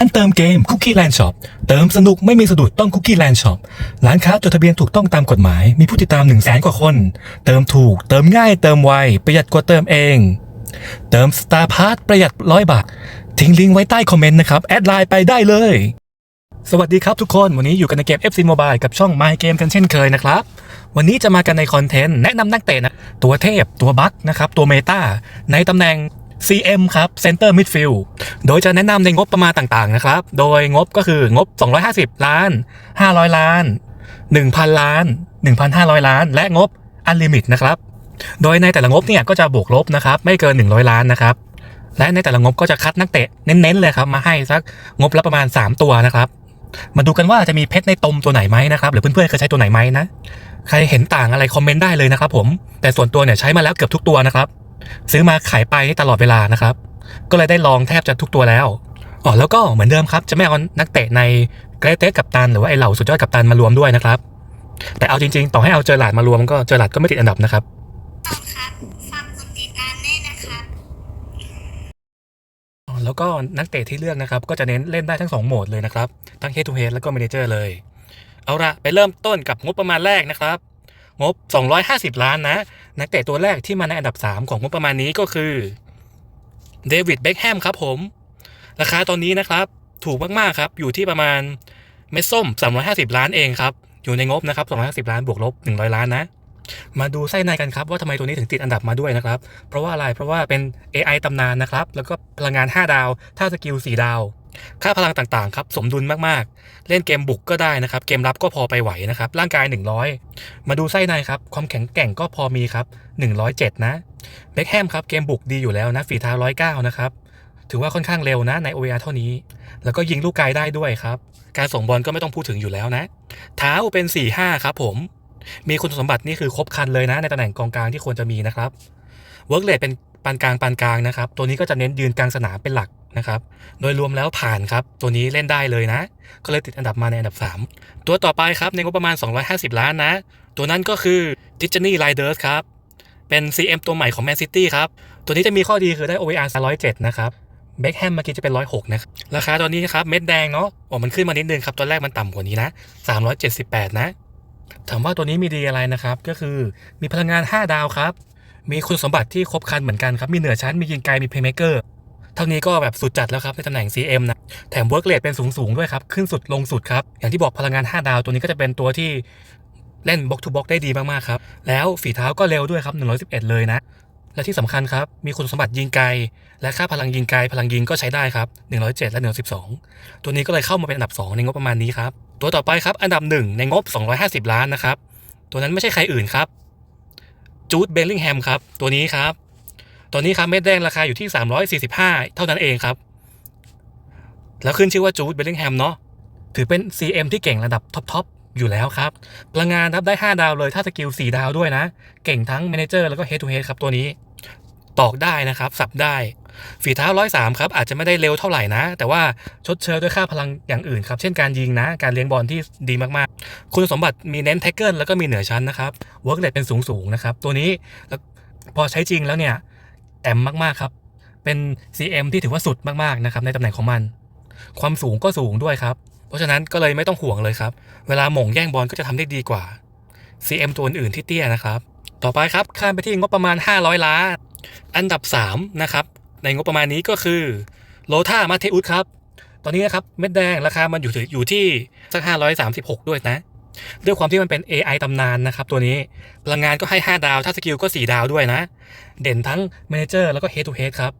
อันเติมเกมคุกกี้แลนด์ช็อปเติมสนุกไม่มีสะดุดต้องคุกกี้แลนด์ช็อปร้านค้าจดทะเบียนถูกต้องตามกฎหมาย มีผู้ติดตาม1นึ่งแสนกว่าคน เติมถูก เติมง่าย เติมไว ประหยัดกว่าเติมเอง เติมสตาร์พาร์ทประหยัดร้อยบาท ทิ้งลิงก์ไว้ใต้คอมเมนต์นะครับ แอดไลน์ไปได้เลย สวัสดีครับทุกคนวันนี้อยู่กันในเกม FC Mobile กับช่อง My Game กันเช่นเคยนะครับ วันนี้จะมากันในคอนเทนต์แนะนำนักเตะนะตัวเทพตัวบัคนะครับตัวเมตาในตำแหน่ง CM ครับ Center Midfield โดยจะแนะนำในงบประมาณต่างๆนะครับ โดยงบก็คืองบ 250 ล้าน 500 ล้าน 1,000 ล้าน 1,500 ล้าน และงบ Unlimit นะครับ โดยในแต่ละงบเนี่ยก็จะบวกลบนะครับไม่เกิน 100 ล้านนะครับ และในแต่ละงบก็จะคัดนักเตะเน้นๆเลยครับมาให้สักงบละประมาณ 3 ตัวนะครับมาดูกันว่าจะมีเพชรในตมตัวไหนไหมนะครับหรือเพื่อนๆเคยใช้ตัวไหนไหมนะ ใครเห็นต่างอะไรคอมเมนต์ได้เลยนะครับผมแต่ส่วนตัวเนี่ยใช้มาแล้วเกือบทุกตัวนะครับ ซื้อมาขายไปตลอดเวลานะครับ ก็เลยได้ลองแทบจะทุกตัวแล้วอ๋อแล้วก็เหมือนเดิมครับ จะไม่เอานักเตะในเกรเตสกับตันหรือว่าไอเหล่าสุดยอดกับตันมารวมด้วยนะครับ แต่เอาจริงๆ ต่อให้เอาเจอหลาดมารวมก็เจอหลาดก็ไม่ติดอันดับนะครับต้องครับฝากกดติดตามด้วยนะครับอ๋อแล้วก็นักเตะที่เลือกนะครับ ก็จะเน้นเล่นได้ทั้ง 2 โหมดเลยนะครับ ทั้ง Head to Head แล้วก็ Manager เลย เอาละไปเริ่มต้นกับงบประมาณแรกนะครับ งบ 250 ล้านนะ นักเตะตัวแรกที่มาในอันดับ 3 ของงบประมาณนี้ก็คือเดวิดเบคแฮมครับผม ราคาตอนนี้นะครับ ถูกมาก ๆ ครับ อยู่ที่ประมาณเม็ดส้ม 350 ล้านเองครับ อยู่ในงบนะครับ 250 ล้านบวกลบ 100 ล้านนะ มาดูไส้ในกันครับ ว่าทำไมตัวนี้ถึงติดอันดับมาด้วยนะครับ เพราะว่าอะไรเพราะว่าเป็น AI ตำนานนะครับ แล้วก็พลังงาน 5 ดาวท่าสกิล 4 ดาว ค่าพลังต่างๆครับสมดุลมากๆ เล่นเกมบุกก็ได้นะครับ เกมรับก็พอไปไหวนะครับ ร่างกาย 100 มาดูไส้ในครับความแข็งแกร่งก็พอมีครับ 107 นะเบคแฮมครับเกมบุกดีอยู่แล้วนะฝีเท้า109 นะครับถือว่าค่อนข้างเร็วนะใน OVR เท่านี้ แล้วก็ยิงลูกไกลได้ด้วยครับ การส่งบอลก็ไม่ต้องพูดถึงอยู่แล้วนะ เท้าเป็น 4-5 ครับผม มีคุณสมบัตินี่คือครบครันเลยนะ ในตำแหน่งกองกลางที่ควรจะมีนะครับเวิร์กเลทเป็นานกลางปานกลางนะครับ ตัวนี้ก็จะเน้นยืนกลางสนามเป็นหลักนะครับ โดยรวมแล้วผ่านครับ ตัวนี้เล่นได้เลยนะ ก็เลยติดอันดับมาในอันดับ 3 ตัวต่อไปครับในงบประมาณ 250 ล้านนะ ตัวนั้นก็คือดิจ n นี่ไ i เดอร์สครับ เป็น CM ตัวใหม่ของ Man City ครับ ตัวนี้จะมีข้อดีคือได้ OVR 107 นะครับเบคแฮมเมื่อกี้จะเป็น 106 นะครับ ราคาตอนนี้นะครับ เม็ดแดงเนาะโอ้มันขึ้นมานิดนึงครับ ตอนแรกมันต่ำกว่านี้นะ 378 นะ ถามว่าตัวนี้มีดีอะไรนะครับ ก็คือมีพลังงาน 5 ดาวครับ มีคุณสมบัติที่ครบครันเหมือนกันครับ มีเหนือชั้น มียิงไกล มีเพย์เมเกอร์เท่านี้ก็แบบสุดจัดแล้วครับในตำแหน่ง CM นะ แถมเวิร์กเลทเป็นสูงสูงด้วยครับ ขึ้นสุดลงสุดครับ อย่างที่บอกพลังงาน 5 ดาวตัวนี้ก็จะเป็นตัวที่เล่นบล็อกทูบล็อกได้ดีมาก ๆ ครับ แล้วฝีเท้าก็เร็วด้วยครับ 111 เลยนะ และที่สำคัญครับ มีคุณสมบัติยิงไกล และค่าพลังยิงไกล พลังยิงก็ใช้ได้ครับ 107 และ 112 ตัวนี้ก็เลยเข้ามาเป็นอันดับ 2 ในงบประมาณนี้ครับตัวต่อไปครับอันดับ 1 ในงบ 250 ล้านนะครับตัวนั้นไม่ใช่ใครอื่นครับ จูดเบลลิงแฮมครับ ตัวนี้ครับ ตัวนี้ครับเม็ดแดงราคาอยู่ที่ 345 เท่านั้นเองครับ แล้วขึ้นชื่อว่าจูดเบลลิงแฮมเนาะถือเป็น CM ที่เก่งระดับท็อปๆอยู่แล้วครับพลังงานรับได้ 5 ดาวเลยถ้าสกิล 4 ดาวด้วยนะ เก่งทั้ง Manager แล้วก็ Head to Head ครับตัวนี้ ตอกได้นะครับ สับได้ ฝีเท้า103ครับอาจจะไม่ได้เร็วเท่าไหร่นะ แต่ว่าชดเชยด้วยค่าพลังอย่างอื่นครับ เช่นการยิงนะ การเลี้ยงบอลที่ดีมากๆ คุณสมบัติมีเน้นแท็กเกิลแล้วก็มีเหนือชั้นนะครับเวิร์กเลทเป็นสูงสูงๆนะครับ ตัวนี้พอใช้จริงแล้วเนี่ยแอมมากๆครับ เป็น CM ที่ถือว่าสุดมากๆนะครับในตำแหน่งของมัน ความสูงก็สูงด้วยครับ เพราะฉะนั้นก็เลยไม่ต้องห่วงเลยครับ เวลาหม่งแย่งบอลก็จะทำได้ดีกว่า CM ตัวอื่นๆที่เตี้ยนะครับ ต่อไปครับข้ามไปที่งบประมาณ 500 ล้าน อันดับ 3 นะครับ ในงบประมาณนี้ก็คือโลธามาเทอุสครับ ตอนนี้นะครับเม็ดแดงราคามันอยู่อยู่ที่สัก536 ด้วยนะ ด้วยความที่มันเป็น AI ตำนานนะครับตัวนี้พลังงานก็ให้ 5 ดาว ถ้าสกิลก็ 4 ดาวด้วยนะ เด่นทั้ง Manager แล้วก็ Head to Head ครับ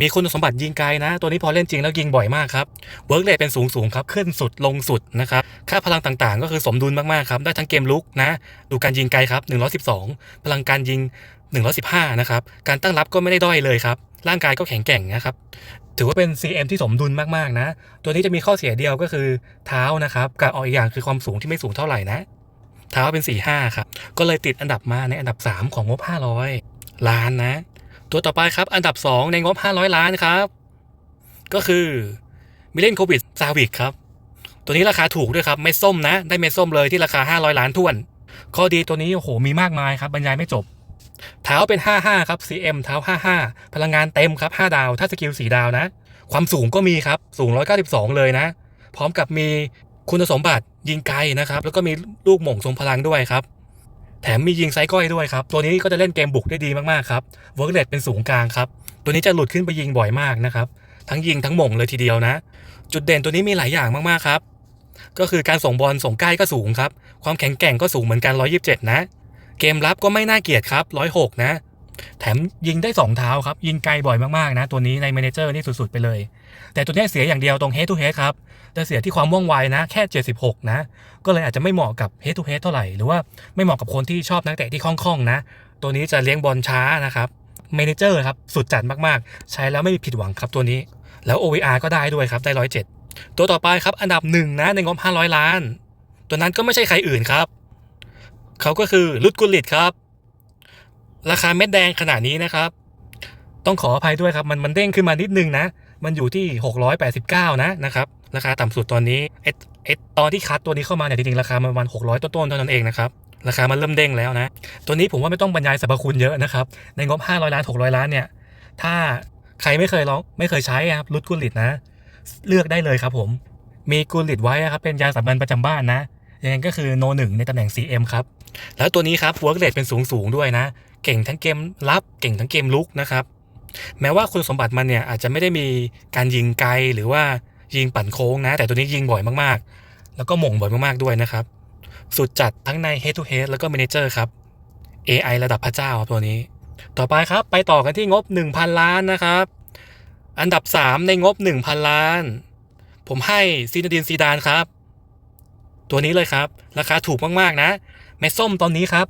มีคุณสมบัติยิงไกลนะ ตัวนี้พอเล่นจริงแล้วยิงบ่อยมากครับเวิร์กเรทเป็นสูงสูงครับขึ้นสุดลงสุดนะครับค่าพลังต่างๆ ก็คือสมดุลมากๆครับได้ทั้งเกมลุกนะ ดูการยิงไกลครับ112 พลังการยิง 115นะครับการตั้งรับก็ไม่ได้ด้อยเลยครับ ร่างกายก็แข็งแกร่งนะครับ ถือว่าเป็น CM ที่สมดุลมากๆนะ ตัวนี้จะมีข้อเสียเดียวก็คือเท้านะครับ กับออกอีกอย่างคือความสูงที่ไม่สูงเท่าไหร่นะ เท้าเป็น 45 ครับ ก็เลยติดอันดับมาในอันดับ 3 ของงบ 500 ล้านนะ ตัวต่อไปครับอันดับ 2 ในงบ 500 ล้านครับ ก็คือมิเลนโควิดซาวิกครับ ตัวนี้ราคาถูกด้วยครับเม็ดส้มนะ ได้เม็ดส้มเลยที่ราคา 500 ล้านท้วน ข้อดีตัวนี้โอ้โหมีมากมายครับบรรยายไม่จบ เท้าเป็น 55 ครับ CM เท้า 55 พลังงานเต็มครับ 5 ดาว ถ้าสกิล 4 ดาวนะ ความสูงก็มีครับ สูง 192 เลยนะ พร้อมกับมีคุณสมบัติยิงไกลนะครับ แล้วก็มีลูกหม่งทรงพลังด้วยครับ แถมมียิงไซก้อยด้วยครับ ตัวนี้ก็จะเล่นเกมบุกได้ดีมากๆครับ เวิร์กเลตเป็นสูงกลางครับ ตัวนี้จะหลุดขึ้นไปยิงบ่อยมากนะครับ ทั้งยิงทั้งหม่งเลยทีเดียวนะ จุดเด่นตัวนี้มีหลายอย่างมากๆครับ ก็คือการส่งบอลส่งใกล้ก็สูงครับ ความแข็งแกร่งก็สูงเหมือนกัน 127 นะ เกมรับก็ไม่น่าเกลียดครับ106นะ แถมยิงได้ 2 เท้าครับ ยิงไกลบ่อยมาก ๆ นะ ตัวนี้ใน Manager นี่สุด ๆ ไปเลย แต่ตัวนี้เสียอย่างเดียวตรง Head to Head ครับแต่เสียที่ความว่องไวนะ แค่ 76 นะ ก็เลยอาจจะไม่เหมาะกับ Head to Head เท่าไหร่ หรือว่าไม่เหมาะกับคนที่ชอบนักเตะที่คล่อง ๆ นะ ตัวนี้จะเลี้ยงบอลช้านะครับ Manager ครับสุดจัดมากๆ ใช้แล้วไม่มีผิดหวังครับตัวนี้ แล้ว OVR ก็ได้ด้วยครับได้107ตัวต่อไปครับอันดับหนึ่งนะในงบ500 ล้าน ตัวนั้นก็ไม่ใช่ใครอื่นครับ เขาก็คือลุดกุลิตครับ ราคาเม็ดแดงขนาดนี้นะครับ ต้องขออภัยด้วยครับมันมันเด้งขึ้นมานิดนึงนะ มันอยู่ที่ 689 นะนะครับ ราคาต่ำสุดตอนนี้เอสเอสตอนที่คัดตัวนี้เข้ามาเนี่ยจริงๆราคามันประมาณ600 ต้นๆเท่านั้นเองนะครับราคามันเริ่มเด้งแล้วนะ ตัวนี้ผมว่าไม่ต้องบรรยายสรรพคุณเยอะนะครับ ในงบ 500 ล้าน 600 ล้านเนี่ย ถ้าใครไม่เคยลองไม่เคยใช้อะครับลุดกุลิตนะ เลือกได้เลยครับผม มีกุลิตไว้ครับเป็นยาสามัญประจำบ้านนะ ยังไงก็คือโนหนึ่งในตำแหน่ง CM ครับ แล้วตัวนี้ครับเวิร์กเรทเป็นสูงสูงด้วยนะ เก่งทั้งเกมรับ เก่งทั้งเกมลุกนะครับ แม้ว่าคุณสมบัติมันเนี่ยอาจจะไม่ได้มีการยิงไกลหรือว่ายิงปั่นโค้งนะ แต่ตัวนี้ยิงบ่อยมากๆ แล้วก็หม่งบ่อยมากๆด้วยนะครับ สุดจัดทั้งใน Head to Head แล้วก็ Manager ครับ AI ระดับพระเจ้าตัวนี้ ต่อไปครับไปต่อกันที่งบ 1,000 ล้านนะครับ อันดับ 3 ในงบ 1,000 ล้าน ผมให้ซีนาดินซีดานครับ ตัวนี้เลยครับ ราคาถูกมากๆนะเม็ดส้มตอนนี้ครับ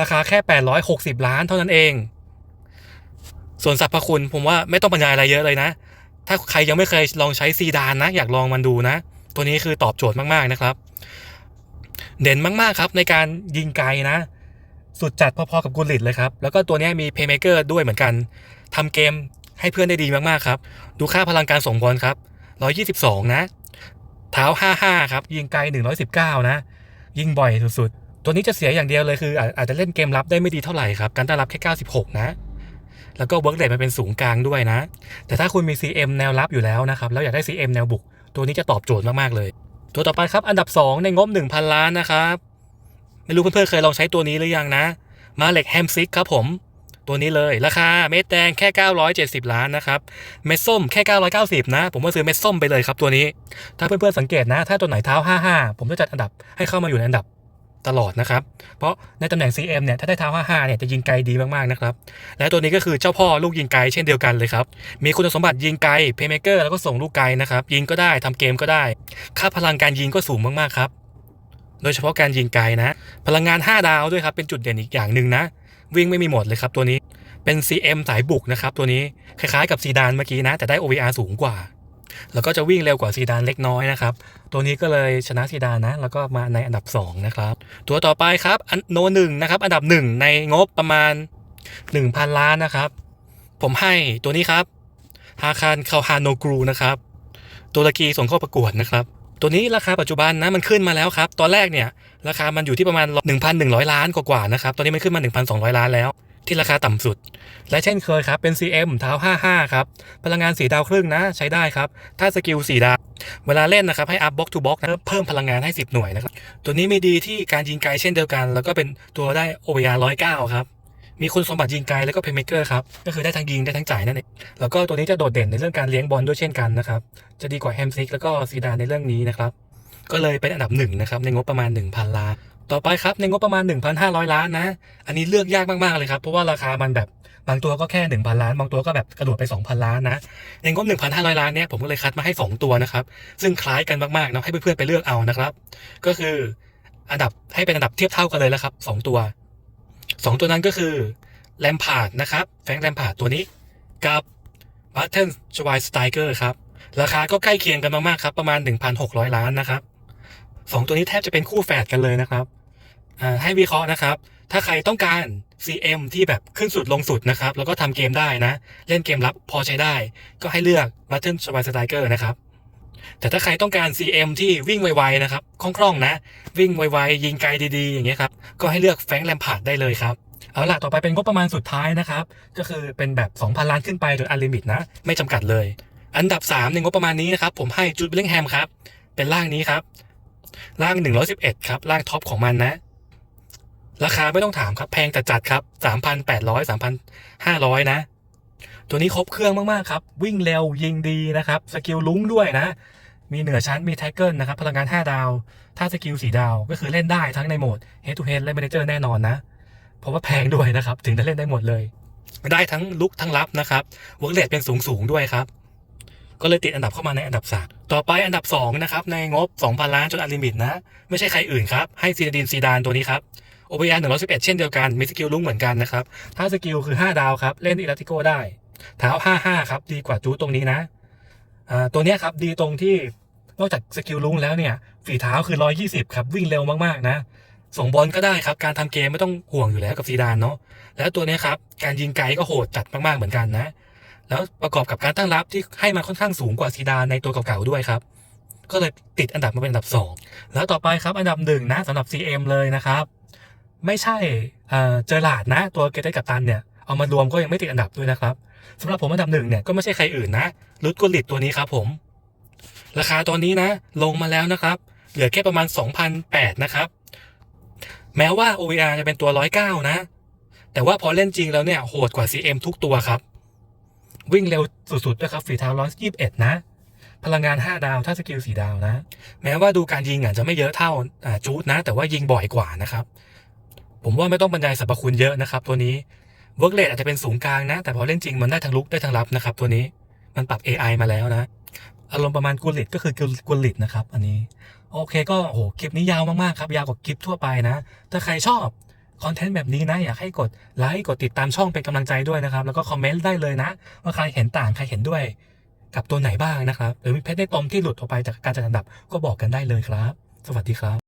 ราคาแค่ 860 ล้านเท่านั้นเอง ส่วนสรรพคุณผมว่าไม่ต้องบรรยายอะไรเยอะเลยนะ ถ้าใครยังไม่เคยลองใช้ซีดานนะ อยากลองมันดูนะ ตัวนี้คือตอบโจทย์มากๆนะครับ เด่นมากๆครับในการยิงไกลนะ สุดจัดพอๆกับกุลิตเลยครับ แล้วก็ตัวนี้มีเพย์เมเกอร์ด้วยเหมือนกันทำเกมให้เพื่อนได้ดีมากๆครับ ดูค่าพลังการส่งบอลครับ 122 นะ เท้า 55 ครับ ยิงไกล 119 นะ ยิงบ่อยสุดๆ ตัวนี้จะเสียอย่างเดียวเลยคือ อาอาจจะเล่นเกมรับได้ไม่ดีเท่าไหร่ครับ การต้อนรับแค่ 96 นะ แล้วก็เวิร์กเรทมันเป็นสูงกลางด้วยนะ แต่ถ้าคุณมี CM แนวรับอยู่แล้วนะครับ แล้วอยากได้ CM แนวบุก ตัวนี้จะตอบโจทย์มากๆเลย ตัวต่อไปครับ อันดับ 2 ในงบ 1,000 ล้านนะครับ ไม่รู้เพื่อนๆเคยลองใช้ตัวนี้หรือยังนะ มาเหล็กแฮมซิกครับผม ตัวนี้เลย ราคาเม็ดแดงแค่ 970 ล้านนะครับเม็ดส้มแค่ 990 นะ ผมก็ซื้อเม็ดส้มไปเลยครับตัวนี้ ถ้าเพื่อนๆสังเกตนะ ถ้าตัวไหนเท้า 55 ผมจะจัดอันดับให้เข้ามาอยู่ในอันดับตลอดนะครับ เพราะในตำแหน่ง CM เนี่ย ถ้าได้เท้า 55 เนี่ย จะยิงไกลดีมาก ๆ นะครับ และตัวนี้ก็คือเจ้าพ่อลูกยิงไกลเช่นเดียวกันเลยครับ มีคุณสมบัติยิงไกล เพย์เมเกอร์แล้วก็ส่งลูกไกลนะครับ ยิงก็ได้ทำเกมก็ได้ ค่าพลังการยิงก็สูงมาก ๆ ครับ โดยเฉพาะการยิงไกลนะ พลังงาน 5 ดาวด้วยครับ เป็นจุดเด่นอีกอย่างหนึ่งนะ วิ่งไม่มีหมดเลยครับตัวนี้เป็น CM สายบุกนะครับตัวนี้คล้ายๆกับซีดานเมื่อกี้นะ แต่ได้ OVR สูงกว่า แล้วก็จะวิ่งเร็วกว่าซีดานเล็กน้อยนะครับ ตัวนี้ก็เลยชนะซีดานนะ แล้วก็มาในอันดับ 2 นะครับ ตัวต่อไปครับอันโนหนึ่งนะครับ อันดับ 1 ในงบประมาณ 1,000 ล้านนะครับ ผมให้ตัวนี้ครับฮาคารคาฮานโนกรูนะครับตุรกีส่งเข้าประกวดนะครับ ตัวนี้ราคาปัจจุบันนะมันขึ้นมาแล้วครับ ตอนแรกเนี่ยราคามันอยู่ที่ประมาณ 1,100 ล้านกว่าๆนะครับ ตอนนี้มันขึ้นมา 1,200 ล้านแล้ว ที่ราคาต่ำสุด และเช่นเคยครับ เป็น CM เท้า 55 ครับ พลังงาน 4 ดาวครึ่งนะ ใช้ได้ครับ ถ้าสกิล 4 ดาว เวลาเล่นนะครับ ให้อัพบ็อกทูบ็อกนะเพิ่มพลังงานให้ 10 หน่วยนะครับ ตัวนี้มีดีที่การยิงไกลเช่นเดียวกัน แล้วก็เป็นตัวได้ OVR 109 ครับ มีคุณสมบัติยิงไกลแล้วก็เพย์เมเกอร์ครับ ก็คือได้ทั้งยิงได้ทั้งจ่ายนั่นเอง แล้วก็ตัวนี้จะโดดเด่นในเรื่องการเลี้ยงบอลด้วยเช่นกันนะครับ จะดีกว่าแฮมซิกแล้วก็ซีดานในเรื่องนี้นะครับ ก็เลยเป็นอันดับหนึ่งนะครับในงบประมาณ 1,000 ล้าน ต่อไปครับในงบประมาณ 1,500 ล้านนะ อันนี้เลือกยากมากๆเลยครับ เพราะว่าราคามันแบบบางตัวก็แค่ 1,000 ล้าน บางตัวก็แบบกระโดดไป 2,000 ล้านนะ ในงบ 1,500 ล้านเนี้ยผมก็เลยคัดมาให้ 2 ตัวนะครับ ซึ่งคล้ายกันมากๆเนาะให้เพื่อนๆไปเลือกเอานะครับ ก็คืออันดับให้เป็นอันดับเทียบเท่ากันเลยแล้วครับ 2 ตัว 2ตัวนั้นก็คือแลมพาร์ดนะครับแฟงแลมพาร์ดตัวนี้กับบัตเทิลชวายสไตเกอร์ครับ ราคาก็ใกล้เคียงกันมากๆครับ ประมาณ 1,600 ล้านนะครับสองตัวนี้แทบจะเป็นคู่แฝดกันเลยนะครับให้วิเคราะห์นะครับ ถ้าใครต้องการ CM ที่แบบขึ้นสุดลงสุดนะครับ แล้วก็ทำเกมได้นะ เล่นเกมรับพอใช้ได้ ก็ให้เลือก Button s w i s t r i k e r นะครับ แต่ถ้าใครต้องการ CM ที่วิ่งไวๆนะครับคล่องๆนะ วิ่งไวๆยิงไกลดีๆ อย่างเงี้ยครับ ก็ให้เลือกแฟงแลมพาร์ดได้เลยครับ เอาล่ะ ต่อไปเป็นงบประมาณสุดท้ายนะครับ ก็คือเป็นแบบ 2,000 ล้านขึ้นไปโดยอันลิมิตนะ ไม่จำกัดเลย อันดับ3ในงบประมาณนี้นะครับ ผมให้จูดเบลลิงแฮมครับ เป็นร่างนี้ครับ ร่าง 111 ครับร่างท็อปของมันนะราคาไม่ต้องถามครับ แพงจัดจัดครับ 3,800 3,500 นะ ตัวนี้ครบเครื่องมาก ๆ ครับ วิ่งเร็วยิงดีนะครับ สกิลลุ้งด้วยนะ มีเหนือชั้นมีแท็กเกิลนะครับ พลังงาน 5 ดาว ถ้าสกิล4ดาว ก็คือเล่นได้ทั้งในโหมด Head to Head และ Manager แน่นอนนะ เพราะว่าแพงด้วยนะครับ ถึงจะเล่นได้หมดเลย ได้ทั้งลุกทั้งรับนะครับเวิร์กเรทเป็นสูงสูงด้วยครับ ก็เลยติดอันดับเข้ามาในอันดับสามต่อไปอันดับ2นะครับในงบ 2,000 ล้านจนอันลิมิตนะ ไม่ใช่ใครอื่นครับ ให้ซีดาดินซีดานตัวนี้ครับ OPR 111เอ็ดเช่นเดียวกัน มีสกิลลุ้งเหมือนกันนะครับ ถ้าสกิลคือ5ดาวครับ เล่นอิลาติโกได้เท้า55ครับ ดีกว่าจูตรงนี้นะ ตัวนี้ครับดีตรงที่นอกจากสกิลลุ้งแล้วเนี่ย ฝีเท้าคือ 120 ครับ วิ่งเร็วมากๆนะ ส่งบอลก็ได้ครับ การทำเกมไม่ต้องห่วงอยู่แล้วกับซีดานเนาะแล้วตัวนี้ครับ การยิงไกลก็โหดจัดมากๆเหมือนกันนะ แล้วประกอบกับการตั้งรับที่ให้มันค่อนข้างสูงกว่าซีดานในตัวเก่าๆด้วยครับ ก็เลยติดอันดับมาเป็นอันดับ 2 แล้วต่อไปครับอันดับหนึ่งนะสำหรับ CM เลยนะครับ ไม่ใช่เอ่อเจอหลาดนะ ตัวเกตกับตันเนี่ยเอามารวมก็ยังไม่ติดอันดับด้วยนะครับ สำหรับผมอันดับหนึ่งเนี่ยก็ไม่ใช่ใครอื่นนะรุดกุลิตตัวนี้ครับผม ราคาตอนนี้นะ ลงมาแล้วนะครับ เหลือแค่ประมาณ 2,008นะครับ แม้ว่า OVR จะเป็นตัว 109 นะ แต่ว่าพอเล่นจริงแล้วเนี่ยโหดกว่า CM ทุกตัวครับ วิ่งเร็วสุดๆด้วยครับฝีเท้า121 นะพลังงาน 5 ดาว ถ้าสกิล 4 ดาวนะ แม้ว่าดูการยิงอาจจะไม่เยอะเท่าอ่าจูดนะ แต่ว่ายิงบ่อยกว่านะครับ ผมว่าไม่ต้องบรรยายสรรพคุณเยอะนะครับ ตัวนี้ เวิร์กเลอาจจะเป็นสูงกลางนะ แต่พอเล่นจริงมันได้ทั้งลุกได้ทั้งรับนะครับ ตัวนี้มันปรับ AI มาแล้วนะ อารมณ์ประมาณกุลิตก็คือกุลิตนะครับ อันนี้ โอเคก็โอ้โหคลิปนี้ยาวมากๆครับ ยาวกว่าคลิปทั่วไปนะ ถ้าใครชอบคอนเทนต์แบบนี้นะ อยากให้กดไลค์กดติดตามช่องเป็นกำลังใจด้วยนะครับ แล้วก็คอมเมนต์ได้เลยนะ ว่าใครเห็นต่างใครเห็นด้วยกับตัวไหนบ้างนะครับ หรือมีเพชรได้ตมที่หลุดออกไปจากการจัดอันดับก็บอกกันได้เลยครับ สวัสดีครับ